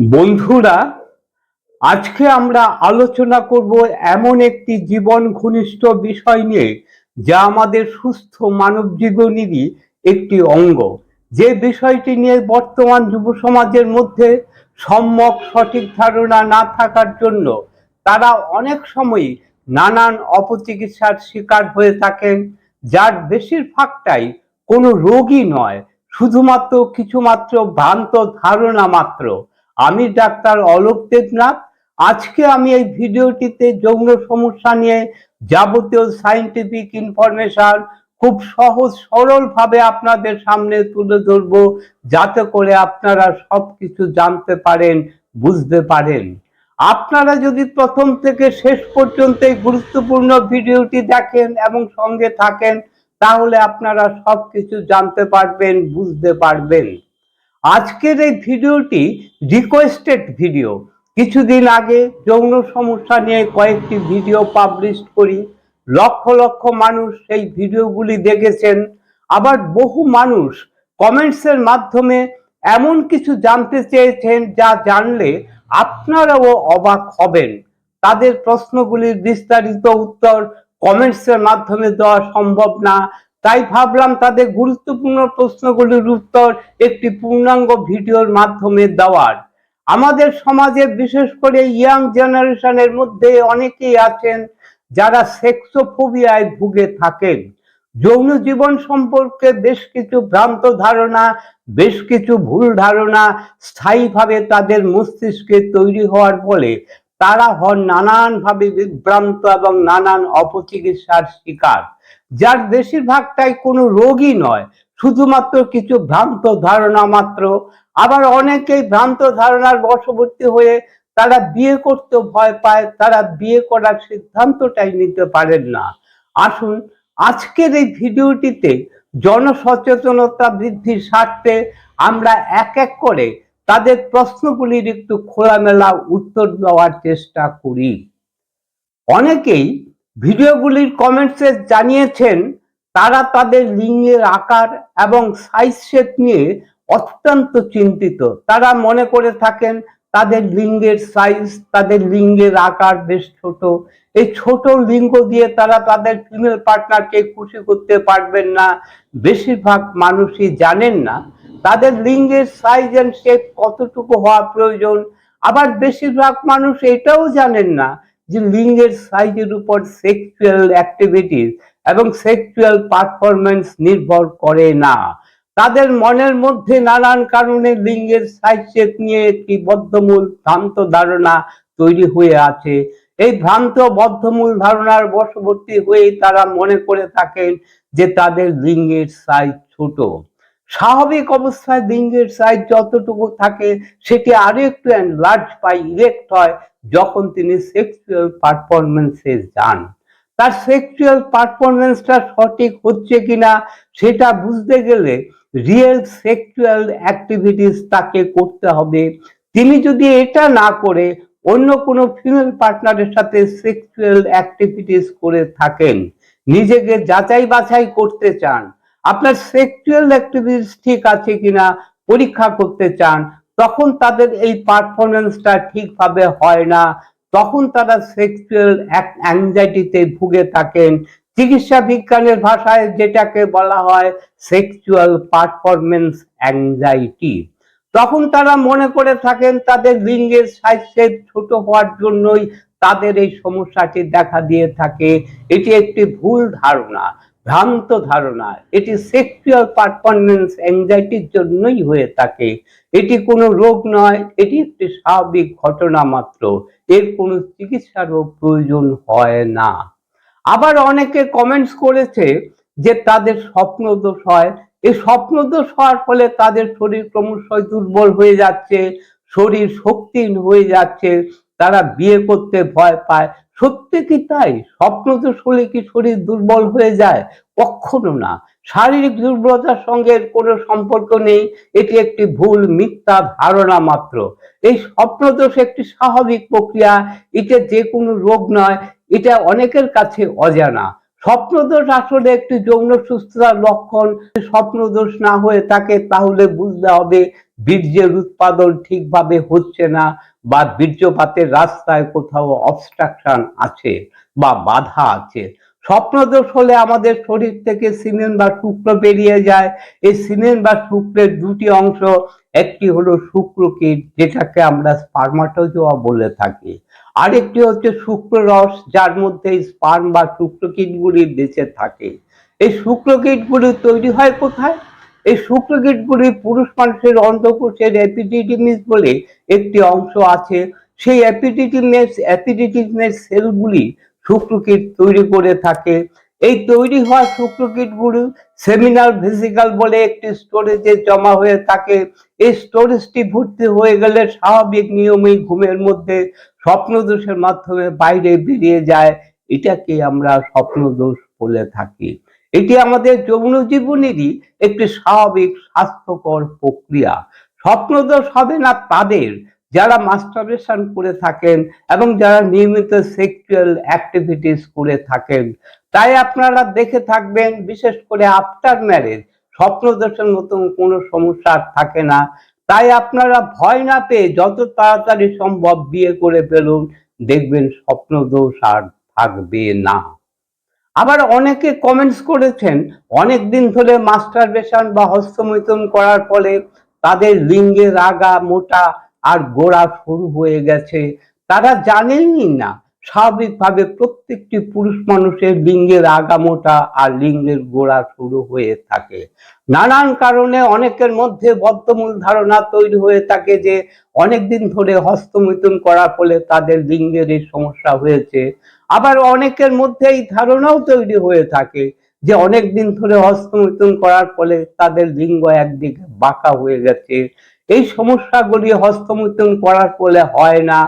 বন্ধুরা, আজকে আমরা আলোচনা করব এমন একটি জীবন ঘনিষ্ঠ বিষয় নিয়ে, যা আমাদের সুস্থ মানব জীবনেরই একটি অঙ্গ। যে বিষয়টি নিয়ে বর্তমান যুব সমাজের মধ্যে সম্যক সঠিক ধারণা না থাকার জন্য তারা অনেক সময় নানান অপচিকিৎসার শিকার হয়ে থাকেন, যার বেশিরভাগটাই কোনো রোগই নয়, শুধুমাত্র কিছুমাত্র ভ্রান্ত ধারণা মাত্র। আমি ডাক্তার অলোক দেবনাথ। আজকে আমি এই ভিডিওটিতে যৌন সমস্যা নিয়ে যাবতীয় সাইন্টিফিক ইনফরমেশন খুব সহজ সরল ভাবে আপনাদের সামনে তুলে ধরবো, যাতে করে আপনারা সবকিছু জানতে পারেন, বুঝতে পারেন। আপনারা যদি প্রথম থেকে শেষ পর্যন্ত এই গুরুত্বপূর্ণ ভিডিওটি দেখেন এবং সঙ্গে থাকেন, তাহলে আপনারা সব কিছু জানতে পারবেন, বুঝতে পারবেন। আজকের এই ভিডিওটি রিকোয়েস্টেড ভিডিও কিছুদিন আগে যৌন সমস্যা নিয়ে কয়েকটি ভিডিও পাবলিশ করি। লক্ষ লক্ষ মানুষ সেই ভিডিওগুলি দেখেছেন। আবার বহু মানুষ কমেন্টসের মাধ্যমে এমন কিছু জানতে চেয়েছেন যা জানলে আপনারাও অবাক হবেন। তাদের প্রশ্নগুলির বিস্তারিত উত্তর কমেন্টসের মাধ্যমে দেওয়া সম্ভব না। তাই ভাবলাম তাদের গুরুত্বপূর্ণ প্রশ্নগুলির উত্তর একটি পূর্ণাঙ্গ ভিডিওর মাধ্যমে দেওয়ার। আমাদের সমাজে বিশেষ করে ইয়াং জেনারেশনের মধ্যে অনেকেই আছেন যারা সেক্সোফোবিয়ায় ভুগে থাকেন। যৌন জীবন সম্পর্কে বেশ কিছু ভ্রান্ত ধারণা, বেশ কিছু ভুল ধারণা স্থায়ীভাবে তাদের মস্তিষ্কে তৈরি হওয়ার ফলে তারা হন নানানভাবে বিভ্রান্ত এবং নানান অপচিকিৎসার শিকার। যার বেশিরভাগটাই কোনো রোগই নয়, শুধুমাত্র কিছু ভ্রান্ত ধারণা মাত্র। আবার অনেকেই ভ্রান্ত ধারণার বশবর্তী হয়ে তারা বিয়ে করতে ভয় পায়, তারা বিয়ে করার সিদ্ধান্তটাই নিতে পারেন না। আসুন, আজকের এই ভিডিওটিতে জনসচেতনতা বৃদ্ধির স্বার্থে আমরা এক এক করে তাদের প্রশ্নগুলির একটু খোলামেলা উত্তর দেওয়ার চেষ্টা করি। অনেকেই ভিডিওগুলির কমেন্টসে জানিয়েছেন, তারা তাদের লিঙ্গের আকার এবং সাইজ শেপ নিয়ে অত্যন্ত চিন্তিত। তারা মনে করে থাকেন, তাদের লিঙ্গের সাইজ তাদের লিঙ্গের আকার বেশ ছোট। এই ছোট লিঙ্গ দিয়ে তারা তাদের ফিমেল পার্টনারকে খুশি করতে পারবেন না। বেশিরভাগ মানুষই জানেন না, তাদের লিঙ্গের সাইজ এন্ড শেপ কতটুকু হওয়া প্রয়োজন। আবার বেশিরভাগ মানুষ এটাও জানেন না যে লিঙ্গের সাইজের উপর সেক্সুয়াল অ্যাক্টিভিটিস এবং সেক্সুয়াল পারফরমেন্স নির্ভর করে না। তাদের মনের মধ্যে নানান কারণে লিঙ্গের সাইজ শেপ নিয়ে একটি বদ্ধমূল ভ্রান্ত ধারণা তৈরি হয়ে আছে। এই ভ্রান্ত বদ্ধমূল ধারণার বশবর্তী হয়ে তারা মনে করে থাকেন যে তাদের লিঙ্গের সাইজ ছোট। স্বাভাবিক অবস্থায় লিঙ্গের সাইজ যতটুকু থাকে, সেটি আরও একটু লার্জ পাই ইরেক্ট হয় যখন তিনি সেক্সুয়াল পারফরমেন্সে যান, তার সেক্সুয়াল পারফরমেন্সটা সঠিক হচ্ছে কিনা সেটা বুঝতে গেলে রিয়েল সেক্সুয়াল অ্যাক্টিভিটিস তাকে করতে হবে। তিনি যদি এটা না করে অন্য কোনো ফিমেল পার্টনারের সাথে সেক্সুয়াল অ্যাক্টিভিটিস করে থাকেন, নিজেকে যাচাই বাছাই করতে চান, আপনার সেক্সুয়াল অ্যাক্টিভিটিস ঠিক আছে কিনা, পরীক্ষা করতে চান তখন তাদের এই পারফরমেন্সটা ঠিকভাবে হয় না। তখন তারা সেক্সুয়াল অ্যাংজাইটিতে ভুগে থাকেন। চিকিৎসা বিজ্ঞানের ভাষায় যেটাকে বলা হয় সেক্সুয়াল পারফরমেন্স অ্যাংজাইটি তখন তারা মনে করে থাকেন তাদের লিঙ্গের সাইজ শেপ ছোট হওয়ার জন্যই তাদের এই সমস্যাটি দেখা দিয়ে থাকে। এটি একটি ভুল ধারণা। ভ্রান্ত ধারণা। এটি সেক্সুয়াল পারফরমেন্স অ্যাংজাইটির জন্যই হয়ে থাকে। এটি কোনো রোগ নয়, এটি একটি স্বাভাবিক ঘটনা মাত্র। এর কোনো চিকিৎসারও প্রয়োজন হয় না। আবার অনেকে কমেন্টস করেছে যে তাদের স্বপ্ন দোষ হয়। এই স্বপ্ন দোষ হওয়ার ফলে তাদের শরীর ক্রমশই দুর্বল হয়ে যাচ্ছে, শরীর শক্তিহীন হয়ে যাচ্ছে, তারা বিয়ে করতে ভয় পায় সত্যি কি তাই? স্বপ্ন দোষ হলে কি শরীর দুর্বল হয়ে যায়? কখনো না। শারীরিক দুর্বলতার সঙ্গে কোনো সম্পর্ক নেই। এটি একটি ভুল, মিথ্যা ধারণা মাত্র। এই স্বপ্নদোষ একটি স্বাভাবিক প্রক্রিয়া। এটা যে কোনো রোগ নয়। এটা অনেকের কাছে অজানা। স্বপ্নদোষ আসলে একটি যৌন সুস্থতার লক্ষণ। স্বপ্নদোষ না হয়ে থাকে, তাহলে বুঝতে হবে বীর্যের উৎপাদন ঠিকভাবে হচ্ছে না বা বীর্যপাতের রাস্তায় কোথাও অবস্ট্রাকশন আছে বা বাধা আছে। স্বপ্নদোষ হলে আমাদের শরীর থেকে সিমেন বা শুক্র বেরিয়ে যায়। এই সিমেন বা শুক্রের দুটি অংশ, একটি হলো শুক্রকীট যেটাকে আমরা স্পার্মাটোজোয়া বলে থাকি। আরেকটি হচ্ছে শুক্ররস যার মধ্যে স্পার্ম বা শুক্রকীটগুলি বেঁচে থাকে। এই শুক্রকীটগুলি তৈরি হয় কোথায়? এই শুক্র শুক্রকীটগুলি পুরুষ মানুষের অন্তঃকোষের এপিডিডিমিস বলে একটি অংশ আছে। সেই অ্যাপিডিডিমেস অ্যাপিডিডিমেস সেলগুলি শুক্র শুক্রকীট তৈরি করে থাকে। এই তৈরি হওয়া শুক্রকীটগুলি সেমিনাল ভেসিকাল বলে একটি স্টোরেজে জমা হয়ে থাকে। এই স্টোরেজটি ভর্তি হয়ে গেলে স্বাভাবিক নিয়মেই ঘুমের মধ্যে স্বপ্নদোষের মাধ্যমে বাইরে বেরিয়ে যায়। এটাকে আমরা স্বপ্নদোষ বলে থাকি। এটি আমাদের যৌন জীবনেরই একটি স্বাভাবিক স্বাস্থ্যকর প্রক্রিয়া। স্বপ্নদোষ হবে না তাদের। যারা মাস্টারবেশন করে থাকেন এবং যারা নিয়মিত সেক্সুয়াল অ্যাক্টিভিটিস করে থাকেন, তাই আপনারা দেখে থাকবেন, বিশেষ করে আফটার ম্যারেজ স্বপ্নদোষের মতন কোনো সমস্যা থাকে না। তাই আপনারা ভয় না পেয়ে যত তাড়াতাড়ি সম্ভব বিয়ে করে ফেলুন। দেখবেন স্বপ্নদোষ আর থাকবে না। আবার অনেকে কমেন্টস করেছেন, অনেক দিন ধরে মাস্টারবেশন বা হস্তমৈথুন করার ফলে তাদের লিঙ্গের আগা মোটা আর গোড়া সরু হয়ে গেছে। তারা জানেনই না স্বাভাবিকভাবে প্রত্যেকটি পুরুষ মানুষের লিঙ্গের আগামোটা আর লিঙ্গের গোড়া শুরু হয়ে থাকে। নানান কারণে অনেকের মধ্যে বদ্ধমূল ধারণা তৈরি হয়ে থাকে যে, অনেকদিন ধরে হস্তমিথুন করার ফলে তাদের লিঙ্গের এই সমস্যা হয়েছে। আবার অনেকের মধ্যে এই ধারণাও তৈরি হয়ে থাকে যে অনেক দিন ধরে হস্তমিথুন করার ফলে তাদের লিঙ্গ একদিকে বাঁকা হয়ে গেছে। এই সমস্যাগুলি হস্তমিথুন করার ফলে হয় না।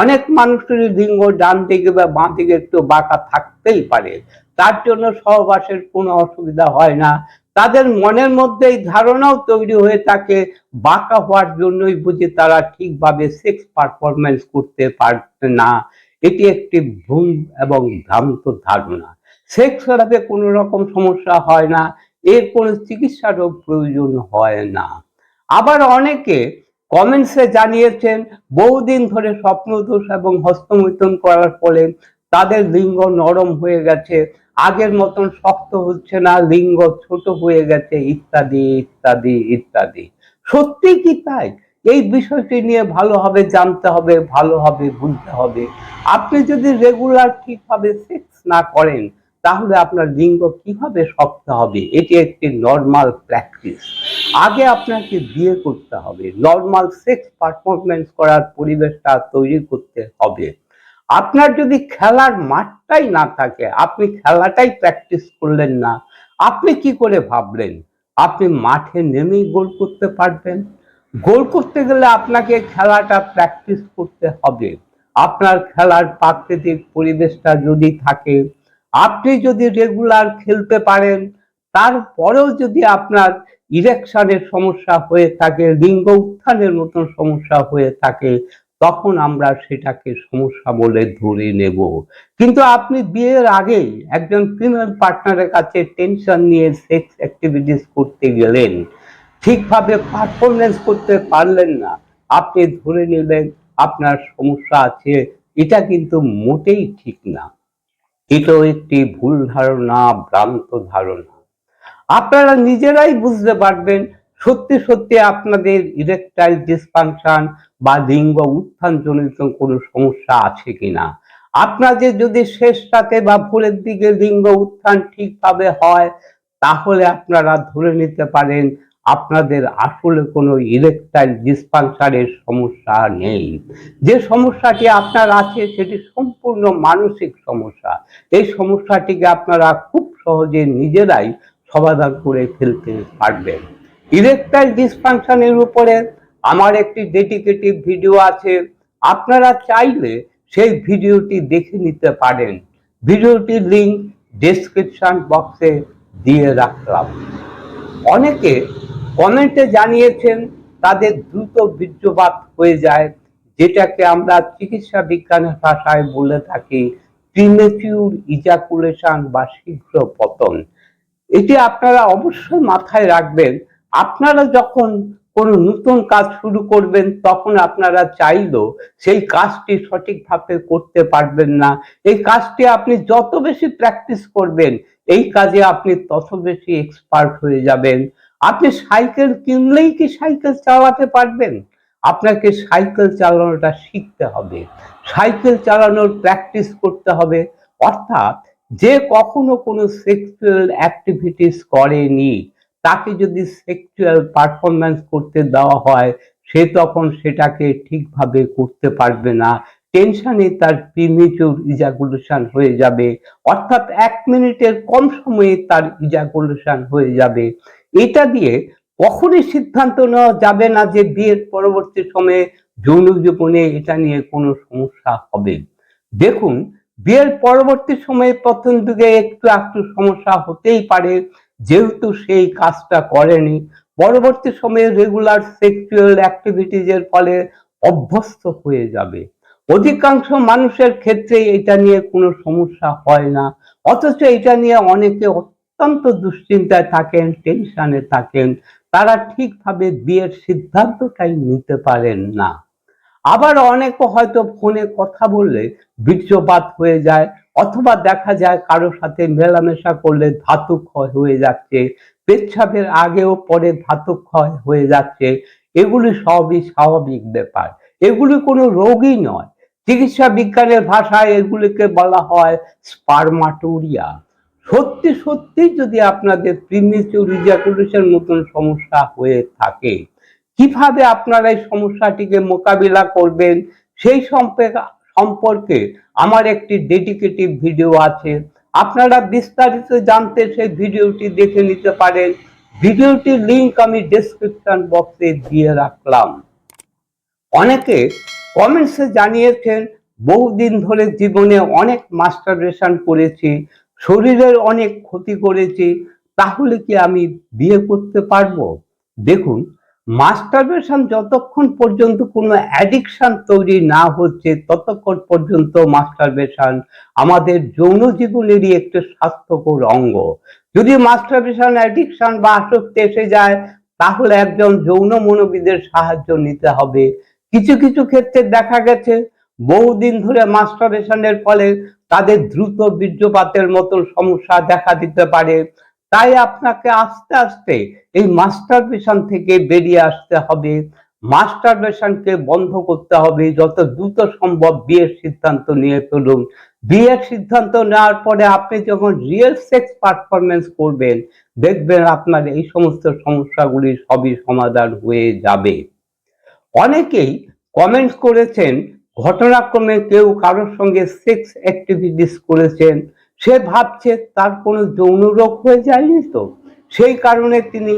অনেক মানুষেরই লিঙ্গ ডান দিকে বা বাঁ দিকে একটু বাঁকা থাকতেই পারে, তার জন্য সহবাসের কোনো অসুবিধা হয় না। তাদের মনের মধ্যে এই ধারণাও তৈরি হয়ে থাকে, বাঁকা হওয়ার জন্যই বুঝি তারা ঠিকভাবে সেক্স পারফরমেন্স করতে পারছে না। এটি একটি ভুল এবং ভ্রান্ত ধারণা। সেক্স থেরাপি কোনো রকম সমস্যা হয় না, এর কোনো চিকিৎসারও প্রয়োজন হয় না। আবার অনেকে কমেন্টসে জানিয়েছেন, বহুদিন ধরে স্বপ্নদোষ এবং হস্তমৈথুন করার ফলে তাদের লিঙ্গ নরম হয়ে গেছে, আগের মতন শক্ত হচ্ছে না, লিঙ্গ ছোট হয়ে গেছে, ইত্যাদি ইত্যাদি ইত্যাদি। সত্যি কি তাই? এই বিষয়টি নিয়ে ভালোভাবে জানতে হবে ভালোভাবে বুঝতে হবে। আপনি যদি রেগুলার ঠিকভাবে সেক্স না করেন তাহলে আপনার লিঙ্গ কীভাবে শক্ত হবে? এটি একটি নর্মাল প্র্যাকটিস আগে আপনাকে বিয়ে করতে হবে। নর্মাল সেক্স পারফরমেন্স করার পরিবেশটা তৈরি করতে হবে। আপনার যদি খেলার মাঠটাই না থাকে, আপনি খেলাটাই প্র্যাকটিস করলেন না, আপনি কি করে ভাবলেন? আপনি মাঠে নেমেই গোল করতে পারবেন? গোল করতে গেলে আপনাকে খেলাটা প্র্যাকটিস করতে হবে। আপনার খেলার প্রাকৃতিক পরিবেশটা যদি থাকে আপনি যদি রেগুলার খেলতে পারেন, তারপরেও যদি আপনার ইলেকশনের সমস্যা হয়ে থাকে, লিঙ্গ উত্থানের মতন সমস্যা হয়ে থাকে, তখন আমরা সেটাকে সমস্যা বলে ধরে নেব। কিন্তু আপনি বিয়ের আগেই একজন ফিমেল পার্টনারের কাছে টেনশন নিয়ে সেক্স অ্যাক্টিভিটিস করতে গেলেন, ঠিকভাবে পারফরমেন্স করতে পারলেন না, আপনি ধরে নিলেন আপনার সমস্যা আছে, এটা কিন্তু মোটেই ঠিক না। এটাও একটি ভুল ধারণা, ভ্রান্ত ধারণা। আপনারা নিজেরাই বুঝতে পারবেন, সত্যি সত্যি আপনাদের ইরেকটাইল ডিসফাংশন বা লিঙ্গ উত্থান জনিত কোনো সমস্যা আছে কিনা। আপনাদের যদি শেষ রাতে বা ভোরের দিকে লিঙ্গ উত্থান ঠিকভাবে হয়, তাহলে আপনারা ধরে নিতে পারেন আপনাদের আসলে কোনো ইলেকট্রাইল ডিসফাংশনের সমস্যা নেই। যে সমস্যাটি আপনার আছে, সেটি সম্পূর্ণ মানসিক সমস্যা। এই সমস্যাটিকে আপনারা খুব সহজে নিজেরাই সমাধান করে ফেলতে পারবেন। ইলেকট্রাইল ডিসফাংশনের উপরে আমার একটি ডেডিকেটিভ ভিডিও আছে। আপনারা চাইলে সেই ভিডিওটি দেখে নিতে পারেন। ভিডিওটির লিঙ্ক ডেসক্রিপশন বক্সে দিয়ে রাখলাম। অনেকে কমেন্টে জানিয়েছেন তাদের দ্রুত বীর্যপাত হয়ে যায়, যেটাকে আমরা চিকিৎসা বিজ্ঞানের ভাষায় বলে থাকি প্রিমেচিউর ইজাকুলেশন বা শীঘ্র পতন। এটি আপনারা অবশ্যই মাথায় রাখবেন। আপনারা যখন কোনো নতুন কাজ শুরু করবেন, তখন আপনারা চাইলেও সেই কাজটি সঠিকভাবে করতে পারবেন না। এই কাজটি আপনি যত বেশি প্র্যাকটিস করবেন, এই কাজে আপনি তত বেশি এক্সপার্ট হয়ে যাবেন। আপনি সাইকেল কিনলেই কি সাইকেল চালাতে পারবেন? আপনাকে সাইকেল চালানোটা শিখতে হবে। সাইকেল চালানোর প্র্যাকটিস করতে হবে। অর্থাৎ যে কখনো কোনো সেক্সুয়াল অ্যাক্টিভিটিস করেনি, তাকে যদি সেক্সুয়াল পারফরমেন্স করতে দেওয়া হয়, সে তখন সেটাকে ঠিকভাবে করতে পারবে না। টেনশনে তার প্রিমিচুর ইজাকুলেশন হয়ে যাবে। অর্থাৎ এক মিনিটের কম সময়ে তার ইজাকুলেশন হয়ে যাবে। এটা দিয়ে কখনই সিদ্ধান্ত নেওয়া যাবে না যে বিয়ের পরবর্তী সময়ে যৌন জীবনে এটা নিয়ে কোনো সমস্যা হবে। দেখুন, বিয়ের পরবর্তী সময়ে প্রথম দিকে একটু একটু সমস্যা হতেই পারে, যেহেতু সেই কাজটা করেনি। পরবর্তী সময়ে রেগুলার সেক্সুয়াল অ্যাক্টিভিটিজের ফলে অভ্যস্ত হয়ে যাবে। অধিকাংশ মানুষের ক্ষেত্রে এটা নিয়ে কোনো সমস্যা হয় না, অথচ এটা নিয়ে অনেকে অত্যন্ত দুশ্চিন্তায় থাকেন টেনশনে থাকেন। তারা ঠিকভাবে বিয়ের সিদ্ধান্তটাই নিতে পারেন না। আবার অনেকে হয়তো ফোনে কথা বললে বীর্যপাত হয়ে যায়, অথবা দেখা যায় কারোর সাথে মেলামেশা করলে ধাতু ক্ষয় হয়ে যাচ্ছে, পেচ্ছাপের আগেও পরে ধাতু ক্ষয় হয়ে যাচ্ছে। এগুলি সবই স্বাভাবিক ব্যাপার। এগুলি কোনো রোগই নয়। চিকিৎসা বিজ্ঞানের ভাষায় এগুলিকে বলা হয় স্পারমাটোরিয়া সত্যি সত্যি যদি আপনাদের প্রিমিচিউর ইজাকুলেশন মতন সমস্যা হয়ে থাকে, কীভাবে আপনারা এই সমস্যাটিকে মোকাবিলা করবেন? সেই সম্পর্কে সম্পর্কে আমার একটি ডেডিকেটিভ ভিডিও আছে। আপনারা বিস্তারিত জানতে সেই ভিডিওটি দেখে নিতে পারেন। ভিডিওটির লিংক আমি ডেসক্রিপশন বক্সে দিয়ে রাখলাম। অনেকে কমেন্টসে জানিয়েছেন, বহুদিন ধরে জীবনে অনেক মাস্টারবেশন করেছি। শরীরের অনেক ক্ষতি করেছি, তাহলে কি আমি বিয়ে করতে পারব? দেখুন মাস্টারবেশন যতক্ষণ পর্যন্ত কোনো অ্যাডিকশান তৈরি না হচ্ছে, ততক্ষণ পর্যন্ত মাস্টারবেশন আমাদের যৌন জীবনেরই একটি স্বাস্থ্যকর অঙ্গ। যদি মাস্টারবেশন অ্যাডিকশন বা আসক্তি এসে যায়, তাহলে একজন যৌন মনোবিদের সাহায্য নিতে হবে। কিছু কিছু ক্ষেত্রে দেখা গেছে, বহুদিন ধরে মাস্টারবেশনের ফলে তাদের দ্রুত বীর্যপাতের মতো সমস্যা দেখা দিতে পারে। তাই আপনাকে আস্তে আস্তে এই মাস্টার মাস্টারবেশন থেকে বেরিয়ে আসতে হবে। মাস্টার মাস্টারবেশনকে বন্ধ করতে হবে। যত দ্রুত সম্ভব বিয়ের সিদ্ধান্ত নিয়ে ফেলুন বিয়ের সিদ্ধান্ত নেওয়ার পরে আপনি যখন রিয়েল সেক্স পারফরমেন্স করবেন, দেখবেন আপনার এই সমস্ত সমস্যাগুলি সবই সমাধান হয়ে যাবে। অনেকেই কমেন্টস করেছেন ঘটনাক্রমে কেউ কারোর সঙ্গে সেক্স অ্যাক্টিভিটিস করেছেন, সে ভাবছে তার কোনো যৌন রোগ হয়ে যায়নি তো? সেই কারণে তিনি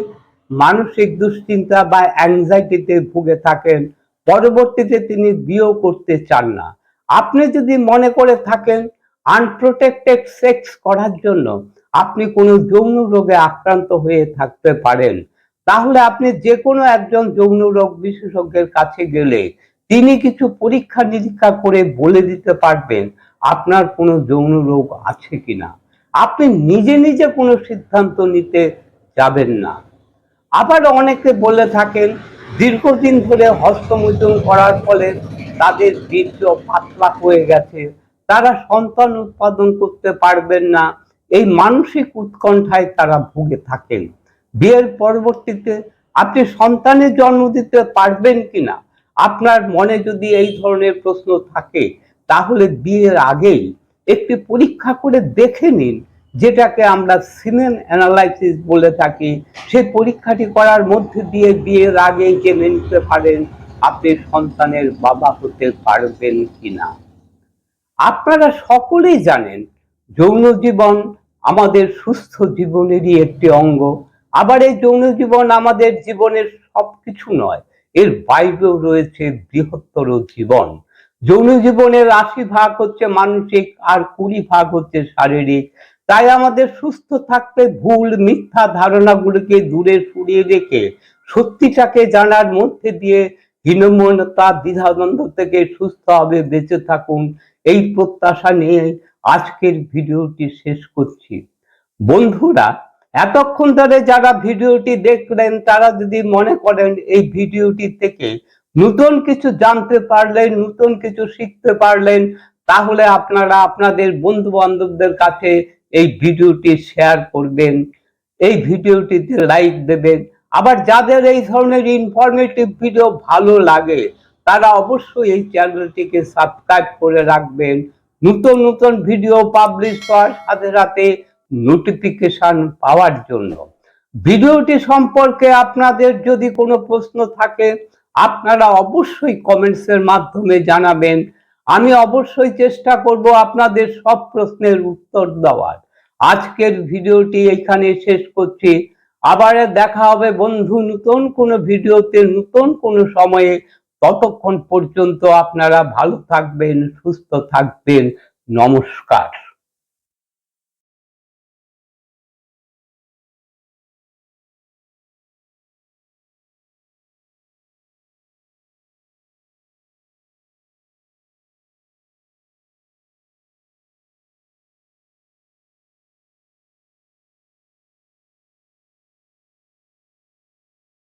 মানসিক দুশ্চিন্তা বা অ্যাংজাইটিতে ভুগে থাকেন, পরবর্তীতে তিনি বিয়েও করতে চান না। আপনি যদি মনে করে থাকেন আনপ্রোটেক্টেড সেক্স করার জন্য আপনি কোনো যৌন রোগে আক্রান্ত হয়ে থাকতে পারেন। তাহলে আপনি যে কোনো একজন যৌন রোগ বিশেষজ্ঞের কাছে গেলে তিনি কিছু পরীক্ষা নিরীক্ষা করে বলে দিতে পারবেন আপনার কোনো যৌন রোগ আছে কিনা। আপনি নিজে নিজে কোনো সিদ্ধান্ত নিতে যাবেন না। আবার অনেকে বলে থাকেন, দীর্ঘদিন ধরে হস্তমৈথুন করার ফলে তাদের বীর্য পাতলা হয়ে গেছে। তারা সন্তান উৎপাদন করতে পারবেন না। এই মানসিক উৎকণ্ঠায় তারা ভুগে থাকেন। বিয়ের পরবর্তীতে আপনি সন্তানের জন্ম দিতে পারবেন কিনা? আপনার মনে যদি এই ধরনের প্রশ্ন থাকে, তাহলে বিয়ের আগেই একটি পরীক্ষা করে দেখে নিন, যেটাকে আমরা সিমেন অ্যানালাইসিস বলে থাকি। সেই পরীক্ষাটি করার মধ্যে দিয়ে বিয়ের আগেই জেনে নিতে পারেন, আপনি সন্তানের বাবা হতে পারবেন কিনা। আপনারা সকলেই জানেন, যৌন জীবন আমাদের সুস্থ জীবনেরই একটি অঙ্গ। আবার এই যৌন জীবন আমাদের জীবনের সবকিছু নয় এর বাইরেও রয়েছে বৃহত্তর জীবন। যৌন জীবনের আশি ভাগ হচ্ছে মানসিক, আর কুড়ি ভাগ হচ্ছে শারীরিক। তাই আমাদের সুস্থ থাকতে ভুল, মিথ্যা ধারণাগুলোকে দূরে সরিয়ে রেখে সত্যিটাকে জানার মধ্যে দিয়ে হীনমনতা দ্বিধাদ্বন্দ্ব থেকে সুস্থ হবে, বেঁচে থাকুন, এই প্রত্যাশা নিয়ে আজকের ভিডিওটি শেষ করছি। বন্ধুরা এতক্ষণ ধরে যারা ভিডিওটি দেখলেন, তারা যদি মনে করেন এই ভিডিওটি থেকে নতুন কিছু জানতে পারলেন, নতুন কিছু শিখতে পারলেন, তাহলে আপনারা আপনাদের বন্ধু বান্ধবদের কাছে এই ভিডিওটি শেয়ার করবেন, এই ভিডিওটিতে লাইক দেবেন। আবার যাদের এই ধরনের ইনফরমেটিভ ভিডিও ভালো লাগে, তারা অবশ্যই এই চ্যানেলটিকে সাবস্ক্রাইব করে রাখবেন। নতুন নতুন ভিডিও পাবলিশ করার সাথে সাথে নোটিফিকেশন পাওয়ার জন্য। ভিডিওটি সম্পর্কে আপনাদের যদি কোনো প্রশ্ন থাকে, আপনারা অবশ্যই কমেন্টসের মাধ্যমে জানাবেন। আমি অবশ্যই চেষ্টা করব আপনাদের সব প্রশ্নের উত্তর দেওয়ার। আজকের ভিডিওটি এখানে শেষ করছি। আবার দেখা হবে বন্ধু, নতুন কোনো ভিডিওতে, নতুন কোনো সময়ে। ততক্ষণ পর্যন্ত আপনারা ভালো থাকবেন, সুস্থ থাকবেন। নমস্কার।